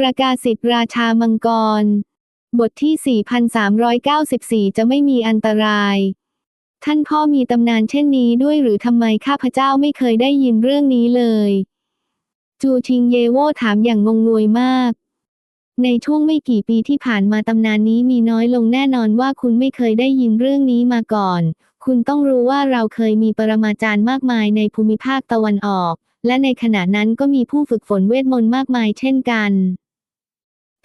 ประกาศิทธิราชามังกร บทที่ 4394 จะไม่มีอันตราย ท่านพ่อมีตำนานเช่นนี้ด้วยหรือทำไมข้าพเจ้าไม่เคยได้ยินเรื่องนี้เลย จูชิงเยโวถามอย่างงงงวยมาก ในช่วงไม่กี่ปีที่ผ่านมาตำนานนี้มีน้อยลงแน่นอนว่าคุณไม่เคยได้ยินเรื่องนี้มาก่อน คุณต้องรู้ว่าเราเคยมีปรมาจารย์มากมายในภูมิภาคตะวันออก และในขณะนั้นก็มีผู้ฝึกฝนเวทมนต์มากมายเช่นกัน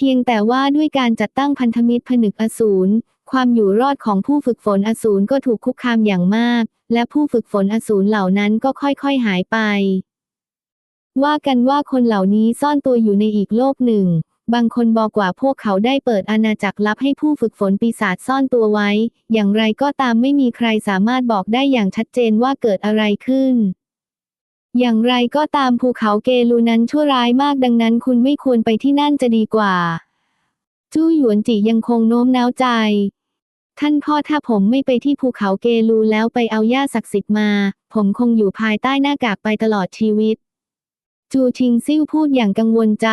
เพียงแต่ว่าด้วยการจัดตั้งพันธมิตรผนึกอสูรความอยู่รอดของผู้ฝึกฝนอสูรก็ถูกคุกคามอย่างมาก และผู้ฝึกฝนอสูรเหล่านั้นก็ค่อยๆหายไป ว่ากันว่าคนเหล่านี้ซ่อนตัวอยู่ในอีกโลกหนึ่ง บางคนบอกว่าพวกเขาได้เปิดอาณาจักรลับให้ผู้ฝึกฝนปีศาจซ่อนตัวไว้ อย่างไรก็ตามไม่มีใครสามารถบอกได้อย่างชัดเจนว่าเกิดอะไรขึ้น อย่างไรก็ตามภูเขาเกลูนั้นชั่วร้ายมากดังนั้นคุณไม่ควรไปที่นั่นจะดีกว่า จู้หยวนจิยังคงโน้มน้าวใจ ท่านพ่อถ้าผมไม่ไปที่ภูเขาเกลูแล้วไปเอาย่าศักดิ์สิทธิ์มา ผมคงอยู่ภายใต้หน้ากากไปตลอดชีวิต จูชิงซิ่วพูดอย่างกังวลใจ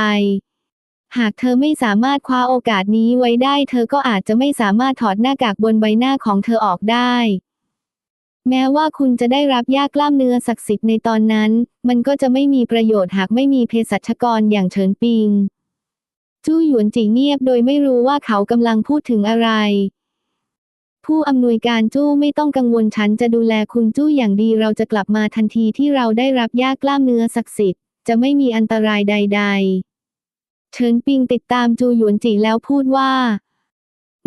หากเธอไม่สามารถคว้าโอกาสนี้ไว้ได้ เธอก็อาจจะไม่สามารถถอดหน้ากากบนใบหน้าของเธอออกได้ แม้ว่าคุณจะได้รับยากล้ามเนื้อศักดิ์สิทธิ์ในตอนนั้น มันก็จะไม่มีประโยชน์หากไม่มีเภสัชกรอย่างเฉินปิง จู้หยวนจีเงียบโดยไม่รู้ว่าเขากำลังพูดถึงอะไร ผู้อำนวยการจู้ไม่ต้องกังวลฉันจะดูแลคุณจู้อย่างดีเราจะกลับมาทันทีที่เราได้รับยากล้ามเนื้อศักดิ์สิทธิ์จะไม่มีอันตรายใด ๆ เฉินปิงติดตามจูหยวนจีแล้วพูดว่า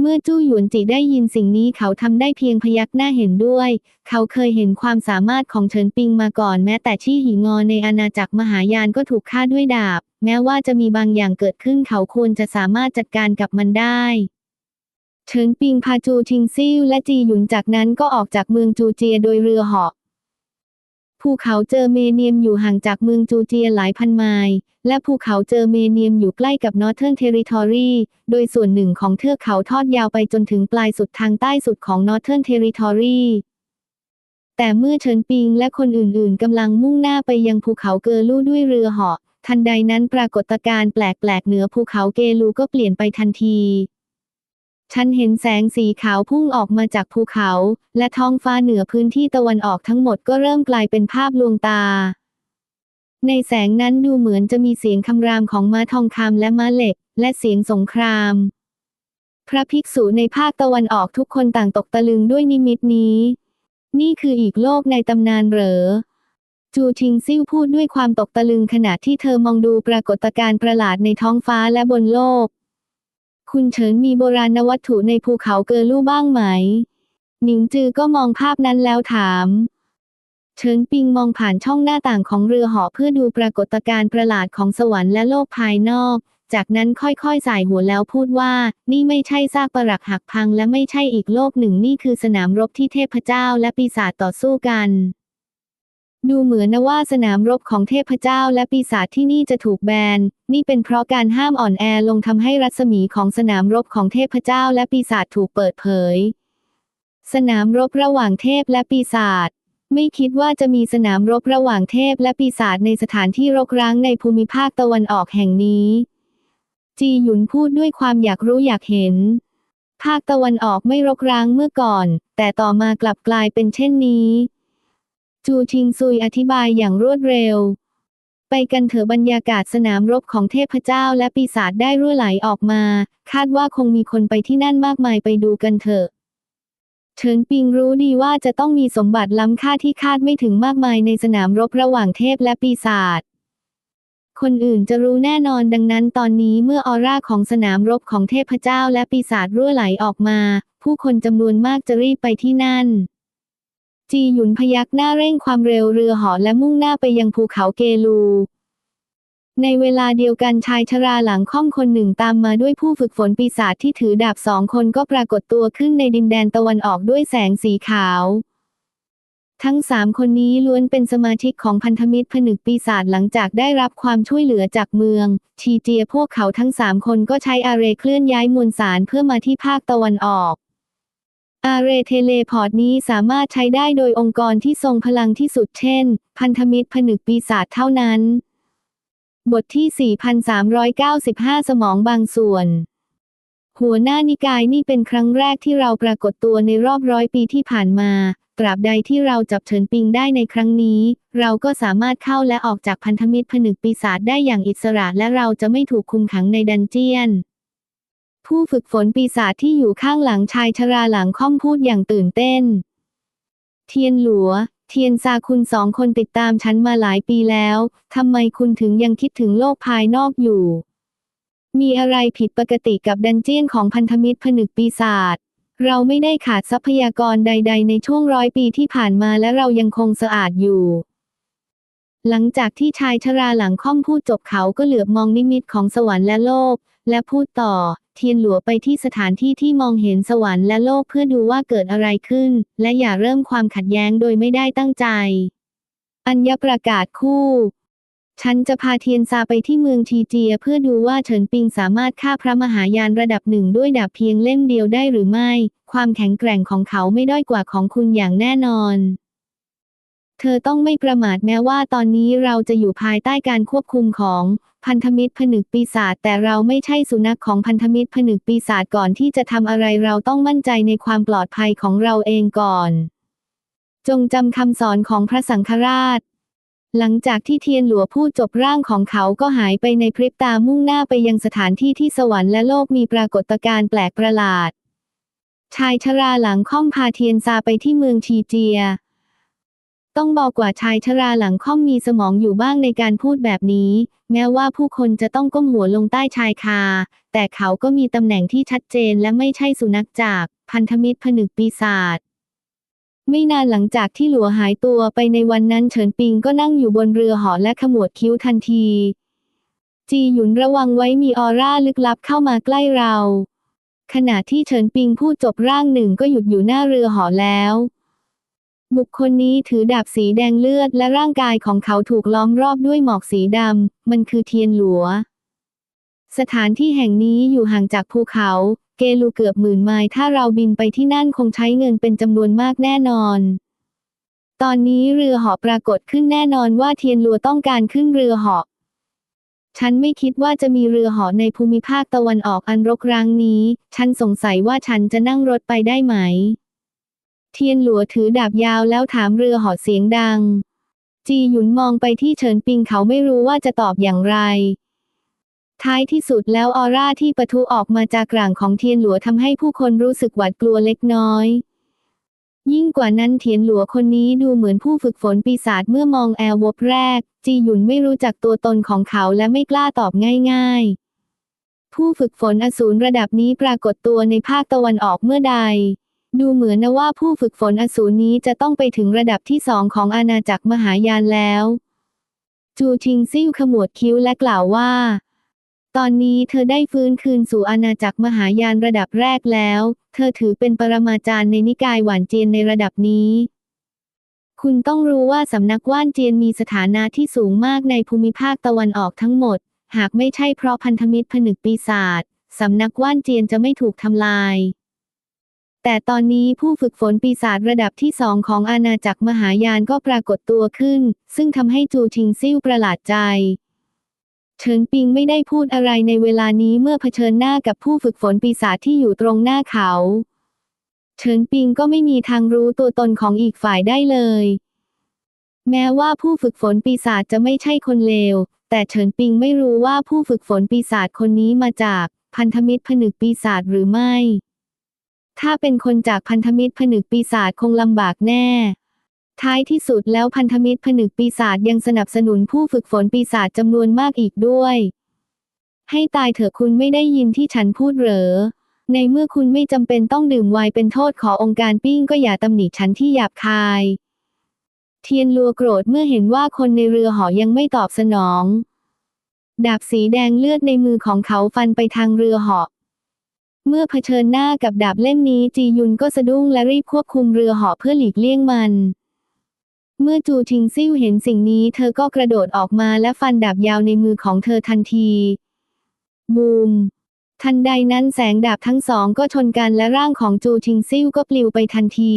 เมื่อจู้หยวนจีได้ยินสิ่งนี้เขาทำได้เพียงพยักหน้าเห็นด้วย เขาเคยเห็นความสามารถของเฉินปิงมาก่อน แม้แต่ชี่หิงอในอาณาจักรมหายานก็ถูกฆ่าด้วยดาบ แม้ว่าจะมีบางอย่างเกิดขึ้นเขาควรจะสามารถจัดการกับมันได้เฉินปิงพาจูชิงซิ่วและจีหยุนจากนั้นก็ออกจากเมืองจูเจียโดยเรือเหาะ ภูเขาเจอเมเนียมอยู่ห่างจากเมืองจูเจียหลายพันไมล์ และภูเขาเจอเมเนียมอยู่ใกล้กับ Northern Territory โดยส่วนหนึ่งของเทือกเขาทอดยาวไปจนถึงปลายสุดทางใต้สุดของ Northern Territory แต่เมื่อเฉินปิงและคนอื่นๆกำลังมุ่งหน้าไปยังภูเขาเกอลู่ด้วยเรือเหาะ ทันใดนั้นปรากฏการณ์แปลกๆเหนือภูเขาเกลูก็เปลี่ยนไปทันที ฉันเห็นแสงสีขาวพุ่งออกมาจากภูเขา และท้องฟ้าเหนือพื้นที่ตะวันออกทั้งหมดก็เริ่มกลายเป็นภาพลวงตา ในแสงนั้นดูเหมือนจะมีเสียงคำรามของม้าทองคำและม้าเหล็ก และเสียงสงคราม พระภิกษุในภาคตะวันออกทุกคนต่างตกตะลึงด้วยนิมิตนี้ นี่คืออีกโลกในตำนานเหรอจูชิงซิ่วพูดด้วยความตกตะลึงขณะที่เธอมองดูปรากฏการณ์ประหลาดในท้องฟ้าและบนโลก คุณเฉินมีโบราณวัตถุในภูเขาเกอลู่บ้างไหม หนิงจือก็มองภาพนั้นแล้วถาม เฉินปิงมองผ่านช่องหน้าต่างของเรือหาะเพื่อดูปรากฏการณ์ประหลาดของสวรรค์และโลกภายนอก จากนั้นค่อยๆสายหัวแล้วพูดว่า นี่ไม่ใช่ซากปรักหักพังและไม่ใช่อีกโลกหนึ่งนี่คือสนามรบที่เทพเจ้าและปีศาจต่อสู้กัน ดูเหมือนนะว่าสนามรบของเทพเจ้าและปีศาจที่นี่จะถูกแบน นี่เป็นเพราะการห้ามอ่อนแอลงทำให้รัศมีของสนามรบของเทพเจ้าและปีศาจถูกเปิดเผย สนามรบระหว่างเทพและปีศาจไม่คิดว่าจะมีสนามรบระหว่างเทพและปีศาจในสถานที่รกร้างในภูมิภาคตะวันออกแห่งนี้ จีหยุนพูดด้วยความอยากรู้อยากเห็น ภาคตะวันออกไม่รกร้างเมื่อก่อน แต่ต่อมากลับกลายเป็นเช่นนี้ จูชิงซุยอธิบายอย่างรวดเร็ว ไปกันเถอะบรรยากาศสนามรบของเทพเจ้าและปีศาจได้รั่วไหลออกมา คาดว่าคงมีคนไปที่นั่นมากมายไปดูกันเถอะเฉินปิงรู้ดีว่าจะต้องมีสมบัติล้ำค่าที่คาดไม่ถึงมากมายในสนามรบระหว่างเทพและปีศาจ คนอื่นจะรู้แน่นอนดังนั้นตอนนี้เมื่อออร่าของสนามรบของเทพเจ้าและปีศาจรั่วไหลออกมา ผู้คนจำนวนมากจะรีบไปที่นั่น จีหยุนพยักหน้าเร่งความเร็วเรือหาะและมุ่งหน้าไปยังภูเขาเกลู ในเวลาเดียวกันชายชราหลังค่อมคนหนึ่งตามมาด้วยผู้ฝึกฝนปีศาจที่ถือดาบสองคนก็ปรากฏตัวขึ้นในดินแดนตะวันออกด้วยแสงสีขาว ทั้งสามคนนี้ล้วนเป็นสมาชิกของพันธมิตรผนึกปีศาจหลังจากได้รับความช่วยเหลือจากเมือง ชีเจียพวกเขาทั้งสามคนก็ใช้อาเรเคลื่อนย้ายมวลสารเพื่อมาที่ภาคตะวันออก อาเรเทเลพอร์ตนี้สามารถใช้ได้โดยองค์กรที่ทรงพลังที่สุดเช่น พันธมิตรผนึกปีศาจเท่านั้น บทที่ 4,395 สมองบางส่วน หัวหน้านิกายนี่เป็นครั้งแรกที่เราปรากฏตัวในรอบร้อยปีที่ผ่านมา ตราบใดที่เราจับเฉินปิงได้ในครั้งนี้ เราก็สามารถเข้าและออกจากพันธมิตรผนึกปีศาจได้อย่างอิสระและเราจะไม่ถูกคุมขังในดันเจียน ผู้ฝึกฝนปีศาจที่อยู่ข้างหลังชายชราหลังค่อมพูดอย่างตื่นเต้น เทียนหลัว เทียนซาคุณสองคนติดตามฉันมาหลายปีแล้วทำไมคุณถึงยังคิดถึงโลกภายนอกอยู่ มีอะไรผิดปกติกับดันเจียนของพันธมิตรผนึกปีศาจเราไม่ได้ขาดทรัพยากรใด ๆ ในช่วงร้อยปีที่ผ่านมาและเรายังคงสะอาดอยู่หลังจากที่ชายชราหลังค่อมพูดจบเขาก็เหลือบมองนิมิตของสวรรค์และโลก และพูดต่อ เทียนหลัวไปที่สถานที่ที่มองเห็นสวรรค์และโลกเพื่อดูว่าเกิดอะไรขึ้น และอย่าเริ่มความขัดแย้งโดยไม่ได้ตั้งใจ อัญญประกาศคู่ฉันจะพาเทียนซาไปที่เมืองทีเจียเพื่อดูว่าเฉินปิงสามารถฆ่าพระมหายานระดับหนึ่งด้วยดาบเพียงเล่มเดียวได้หรือไม่ ความแข็งแกร่งของเขาไม่ด้อยกว่าของคุณอย่างแน่นอน เธอต้องไม่ประมาทแม้ว่าตอนนี้เราจะอยู่ภายใต้การควบคุมของ พันธมิตรผนึกปีศาจแต่เราไม่ใช่สุนัขของพันธมิตรผนึกปีศาจก่อนที่จะทำอะไรเราต้องมั่นใจในความปลอดภัยของเราเองก่อน จงจำคำสอนของพระสังฆราช หลังจากที่เทียนหลัวพูดจบร่างของเขาก็หายไปในพริบตามุ่งหน้าไปยังสถานที่ที่สวรรค์และโลกมีปรากฏการณ์แปลกประหลาด ชายชราหลังค่อมพาเทียนซาไปที่เมืองชีเจีย ต้องบอกว่าชายชราหลังค่อมมีสมองอยู่บ้างในการพูดแบบนี้ แม้ว่าผู้คนจะต้องก้มหัวลงใต้ชายคา แต่เขาก็มีตำแหน่งที่ชัดเจนและไม่ใช่สุนัขจาก พันธมิตรผนึกปีศาจไม่นานหลังจากที่หลัวหายตัวไปในวันนั้นเฉินปิงก็นั่งอยู่บนเรือหอและขมวดคิ้วทันที จีหยุนระวังไว้มีออร่าลึกลับเข้ามาใกล้เรา ขณะที่เฉินปิงพูดจบร่างหนึ่งก็หยุดอยู่หน้าเรือหอแล้ว บุคคลนี้ถือดาบสีแดงเลือดและร่างกายของเขาถูกล้อมรอบด้วยหมอกสีดำ มันคือเทียนหลัว สถานที่แห่งนี้อยู่ห่างจากภูเขา เกลูเกือบหมื่นไมล์ถ้าเราบินไปที่นั่นคงใช้เงินเป็นจำนวนมากแน่นอน ตอนนี้เรือเหาะปรากฏขึ้นแน่นอนว่าเทียนหลัวต้องการขึ้นเรือเหาะ ฉันไม่คิดว่าจะมีเรือเหาะในภูมิภาคตะวันออกอันรกร้างนี้ ฉันสงสัยว่าฉันจะนั่งรถไปได้ไหม เทียนหลัวถือดาบยาวแล้วถามเรือหาะเสียงดัง จีหยุนมองไปที่เฉินปิงเขาไม่รู้ว่าจะตอบอย่างไร ท้ายที่สุดแล้วออร่าที่ปะทุออกมาจากกลางของเทียนหลัวทำให้ผู้คนรู้สึกหวาดกลัวเล็กน้อยยิ่งกว่านั้นเทียนหลัวคนนี้ดูเหมือนผู้ฝึกฝนปีศาจเมื่อมองแอลวบแรก จีหยุนไม่รู้จักตัวตนของเขาและไม่กล้าตอบง่าย ๆ ผู้ฝึกฝนอสูรระดับนี้ปรากฏตัวในภาคตะวันออกเมื่อใด ดูเหมือนนะว่าผู้ฝึกฝนอสูรนี้จะต้องไปถึงระดับที่สองของอาณาจักรมหายานแล้ว จูทิงซิ่วขมวดคิ้วและกล่าวว่า ตอนนี้เธอได้ฟื้นคืนสู่อาณาจักรมหายานระดับแรกแล้ว เธอถือเป็นปรมาจารย์ในนิกายหวานเจียนในระดับนี้ คุณต้องรู้ว่าสำนักว่านเจียนมีสถานะที่สูงมากในภูมิภาคตะวันออกทั้งหมด หากไม่ใช่เพราะพันธมิตรผนึกปีศาจสำนักว่านเจียนจะไม่ถูกทำลาย แต่ตอนนี้ผู้ฝึกฝนปีศาจระดับที่สองของอาณาจักรมหายานก็ปรากฏตัวขึ้น ซึ่งทำให้จูทิงซิ่วประหลาดใจเฉินปิงไม่ได้พูดอะไรในเวลานี้เมื่อเผชิญหน้ากับผู้ฝึกฝนปีศาจที่อยู่ตรงหน้าเขาเฉินปิงก็ไม่มีทางรู้ตัวตนของอีกฝ่ายได้เลย แม้ว่าผู้ฝึกฝนปีศาจจะไม่ใช่คนเลว แต่เฉินปิงไม่รู้ว่าผู้ฝึกฝนปีศาจคนนี้มาจาก พันธมิตรผนึกปีศาจหรือไม่ ถ้าเป็นคนจากพันธมิตรผนึกปีศาจคงลำบากแน่ ท้ายที่สุดแล้วพันธมิตรผนึกปีศาจยังสนับสนุนผู้ฝึกฝนปีศาจจำนวนมากอีกด้วย ให้ตายเถอะคุณไม่ได้ยินที่ฉันพูดเหรอ ในเมื่อคุณไม่จำเป็นต้องดื่มไวน์เป็นโทษขอองค์การปิ้งก็อย่าตำหนิฉันที่หยาบคาย เทียนลัวโกรธเมื่อเห็นว่าคนในเรือหอยังไม่ตอบสนอง ดาบสีแดงเลือดในมือของเขาฟันไปทางเรือหาะ เมื่อเผชิญหน้ากับดาบเล่มนี้จียุนก็สะดุ้งและรีบควบคุมเรือเหาะเพื่อหลีกเลี่ยงมัน เมื่อจูทิงซิ่วเห็นสิ่งนี้เธอก็กระโดดออกมาและฟันดาบยาวในมือของเธอทันทีบูมทันใดนั้นแสงดาบทั้งสองก็ชนกันและร่างของจูทิงซิ่วก็ปลิวไปทันที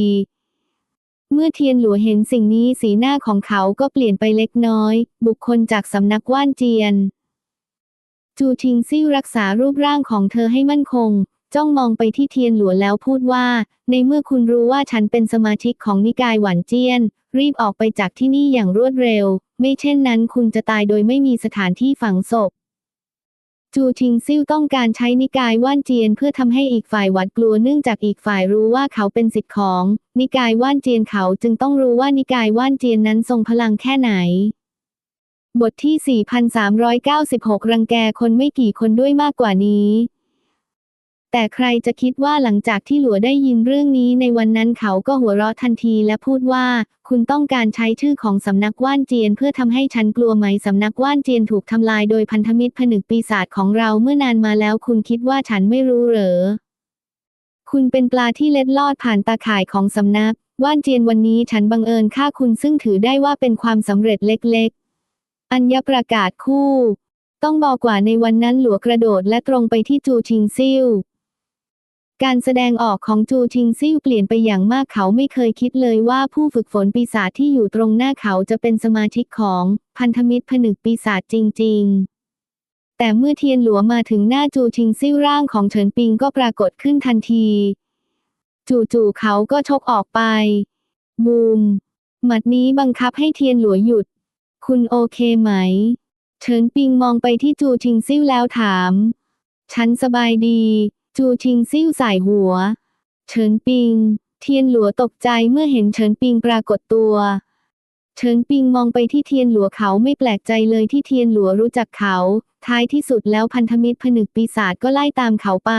เมื่อเทียนหลัวเห็นสิ่งนี้สีหน้าของเขาก็เปลี่ยนไปเล็กน้อย บุคคลจากสำนักว่านเจียน จูชิงซิ่วรักษารูปร่างของเธอให้มั่นคง จ้องมองไปที่เทียนหลัวแล้วพูดว่า ในเมื่อคุณรู้ว่าฉันเป็นสมาชิกของนิกายหวันเจียน รีบออกไปจากที่นี่อย่างรวดเร็ว ไม่เช่นนั้นคุณจะตายโดยไม่มีสถานที่ฝังศพจูชิงซิ่วต้องการใช้นิกายว่านเจียนเพื่อทำให้อีกฝ่ายหวาดกลัวเนื่องจากอีกฝ่ายรู้ว่าเขาเป็นสิทธิ์ของ นิกายว่านเจียนเขาจึงต้องรู้ว่านิกายว่านเจียนนั้นทรงพลังแค่ไหน บทที่ 4,396 รังแกคนไม่กี่คนด้วยมากกว่านี้ แต่ใครจะคิดว่าหลังจากที่หลัวได้ยินเรื่องนี้ในวันนั้นเขาก็หัวเราะทันทีและพูดว่า คุณต้องการใช้ชื่อของสำนักว่านเจียนเพื่อทำให้ฉันกลัวไหมสำนักว่านเจียนถูกทำลายโดยพันธมิตรผนึกปีศาจของเราเมื่อนานมาแล้วคุณคิดว่าฉันไม่รู้เหรอ คุณเป็นปลาที่เล็ดลอดผ่านตาข่ายของสำนัก ว่านเจียนวันนี้ฉันบังเอิญฆ่าคุณซึ่งถือได้ว่าเป็นความสำเร็จเล็กๆ อัญญประกาศคู่ ต้องบอกว่าในวันนั้นหลัวกระโดดและตรงไปที่จูชิงซิ่ว การแสดงออกของจูชิงซิ่วเปลี่ยนไปอย่างมากเขาไม่เคยคิดเลยว่าผู้ฝึกฝนปีศาจที่อยู่ตรงหน้าเขาจะเป็นสมาชิกของพันธมิตรผนึกปีศาจจริง ๆแต่เมื่อเทียนหลัวมาถึงหน้าจูชิงซิ่วร่างของเฉินปิงก็ปรากฏขึ้นทันที จู่ๆเขาก็ชกออกไป บูม หมัดนี้บังคับให้เทียนหลัวหยุด คุณโอเคไหม เฉินปิงมองไปที่จูชิงซิ่วแล้วถาม ฉันสบายดี จูชิงซิ่วใส่หัว เฉินปิง เทียนหลัวตกใจเมื่อเห็นเฉินปิงปรากฏตัว เฉินปิงมองไปที่เทียนหลัวเขาไม่แปลกใจเลยที่เทียนหลัวรู้จักเขา ท้ายที่สุดแล้วพันธมิตรผนึกปีศาจก็ไล่ตามเขาไป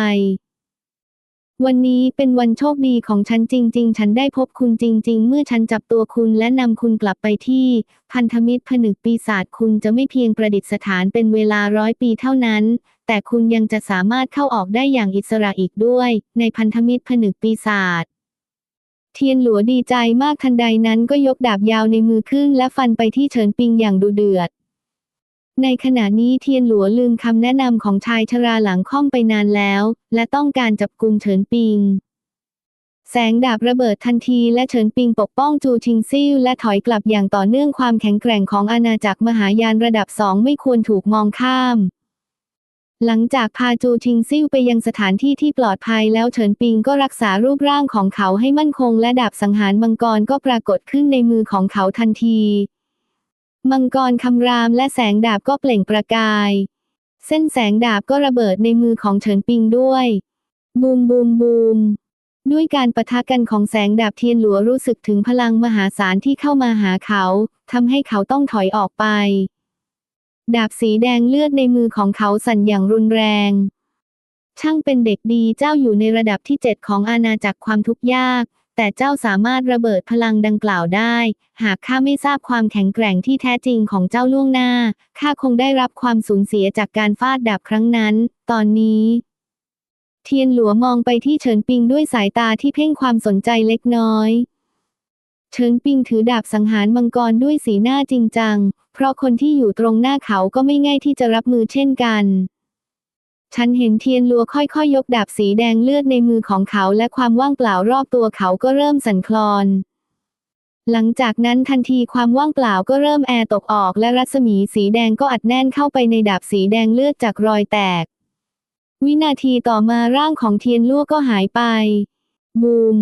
วันนี้เป็นวันโชคดีของฉันจริง ๆ ฉันได้พบคุณจริง ๆ เมื่อฉันจับตัวคุณและนำคุณกลับไปที่ พันธมิตรผนึกปีศาจคุณจะไม่เพียงประดิษฐานเป็นเวลาร้อยปีเท่านั้น แต่คุณยังจะสามารถเข้าออกได้อย่างอิสระอีกด้วย ในพันธมิตรผนึกปีศาจเทียนหลัวดีใจมากทันใดนั้นก็ยกดาบยาวในมือขึ้นและฟันไปที่เฉินปิงอย่างดุเดือด ในขณะนี้เทียนหลัวลืมคำแนะนำของชายชราหลังค่อมไปนานแล้ว และต้องการจับกุมเฉินปิง แสงดาบระเบิดทันทีและเฉินปิงปกป้องจูชิงซิ่วและถอยกลับอย่างต่อเนื่องความแข็งแกร่งของอาณาจักรมหายานระดับสองไม่ควรถูกมองข้าม หลังจากพาจูชิงซิ่วไปยังสถานที่ที่ปลอดภัยแล้วเฉินปิงก็รักษารูปร่างของเขาให้มั่นคงและดาบสังหารมังกรก็ปรากฏขึ้นในมือของเขาทันที มังกรคำรามและแสงดาบก็เปล่งประกาย เส้นแสงดาบก็ระเบิดในมือของเฉินปิงด้วย บูมบูมบูมด้วยการปะทะกันของแสงดาบเทียนหลัวรู้สึกถึงพลังมหาศาลที่เข้ามาหาเขาทำให้เขาต้องถอยออกไป ดาบสีแดงเลือดในมือของเขาสั่นอย่างรุนแรง ช่างเป็นเด็กดีเจ้าอยู่ในระดับที่เจ็ดของอาณาจักรความทุกข์ยาก แต่เจ้าสามารถระเบิดพลังดังกล่าวได้ หากข้าไม่ทราบความแข็งแกร่งที่แท้จริงของเจ้าล่วงหน้า ข้าคงได้รับความสูญเสียจากการฟาดดาบครั้งนั้น ตอนนี้เทียนหลัวมองไปที่เฉินปิงด้วยสายตาที่เพ่งความสนใจเล็กน้อย เฉินปิงถือดาบสังหารมังกรด้วยสีหน้าจริงจัง เพราะคนที่อยู่ตรงหน้าเขาก็ไม่ง่ายที่จะรับมือเช่นกัน ฉันเห็นเทียนลัวค่อยๆยยกดาบสีแดงเลือดในมือของเขาและความว่างเปล่ารอบตัวเขาก็เริ่มสั่นคลอน หลังจากนั้นทันทีความว่างเปล่าก็เริ่มแอร์ตกออกและรัศมีสีแดงก็อัดแน่นเข้าไปในดาบสีแดงเลือดจากรอยแตก วินาทีต่อมาร่างของเทียนลั่วก็หายไป บูม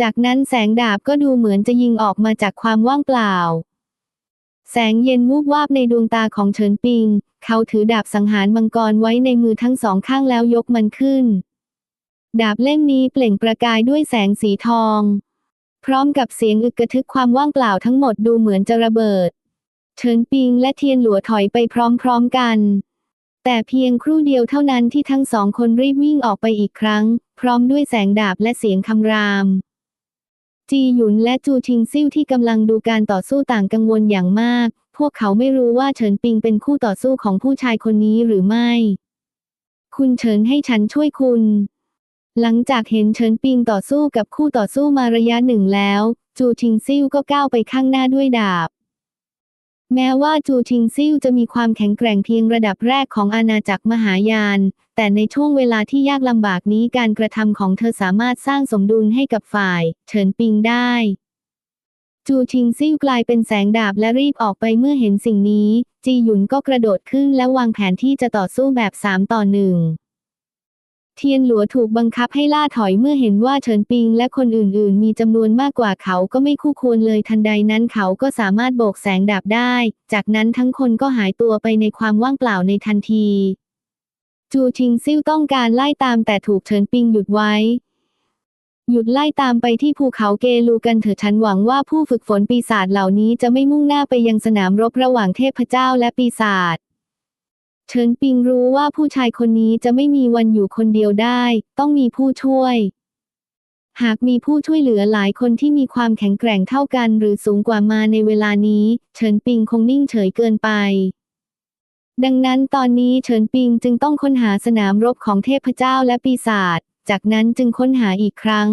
จากนั้นแสงดาบก็ดูเหมือนจะยิงออกมาจากความว่างเปล่า แสงเย็นวูบวาบในดวงตาของเฉินปิง เขาถือดาบสังหารมังกรไว้ในมือทั้งสองข้างแล้วยกมันขึ้น ดาบเล่มนี้เปล่งประกายด้วยแสงสีทอง พร้อมกับเสียงอึกกระทึกความว่างเปล่าทั้งหมดดูเหมือนจะระเบิด เฉินปิงและเทียนหลัวถอยไปพร้อมๆกัน แต่เพียงครู่เดียวเท่านั้นที่ทั้งสองคนรีบวิ่งออกไปอีกครั้ง พร้อมด้วยแสงดาบและเสียงคำราม จีหยุนและจูชิงซิ่วที่กำลังดูการต่อสู้ต่างกังวลอย่างมาก พวกเขาไม่รู้ว่าเฉินปิงเป็นคู่ต่อสู้ของผู้ชายคนนี้หรือไม่ คุณเฉินให้ฉันช่วยคุณ หลังจากเห็นเฉินปิงต่อสู้กับคู่ต่อสู้มาระยะหนึ่งแล้ว จูชิงซิ่วก็ก้าวไปข้างหน้าด้วยดาบ แม้ว่าจูชิงซิ่วจะมีความแข็งแกร่งเพียงระดับแรกของอาณาจักรมหายาน แต่ในช่วงเวลาที่ยากลำบากนี้การกระทำของเธอสามารถสร้างสมดุลให้กับฝ่าย เฉินปิงได้ จูชิงซิ่วกลายเป็นแสงดาบและรีบออกไปเมื่อเห็นสิ่งนี้ จีหยุนก็กระโดดขึ้นและวางแผนที่จะต่อสู้แบบสามต่อหนึ่ง เทียนหลัวถูกบังคับให้ล่าถอยเมื่อเห็นว่าเฉินปิงและคนอื่นๆ มีจำนวนมากกว่าเขาก็ไม่คู่ควรเลยทันใดนั้นเขาก็สามารถโบกแสงดาบได้ จากนั้นทั้งคนก็หายตัวไปในความว่างเปล่าในทันที จูชิงซิ่วต้องการไล่ตามแต่ถูกเฉินปิงหยุดไว้ หยุดไล่ตามไปที่ภูเขาเกลูกันเถอะฉันหวังว่าผู้ฝึกฝนปีศาจเหล่านี้จะไม่มุ่งหน้าไปยังสนามรบระหว่างเทพเจ้าและปีศาจ เฉินปิงรู้ว่าผู้ชายคนนี้จะไม่มีวันอยู่คนเดียวได้ ต้องมีผู้ช่วย หากมีผู้ช่วยเหลือหลายคนที่มีความแข็งแกร่งเท่ากันหรือสูงกว่ามาในเวลานี้ เฉินปิงคงนิ่งเฉยเกินไป ดังนั้นตอนนี้เฉินปิงจึงต้องค้นหาสนามรบของเทพเจ้าและปีศาจ จากนั้นจึงค้นหาอีกครั้ง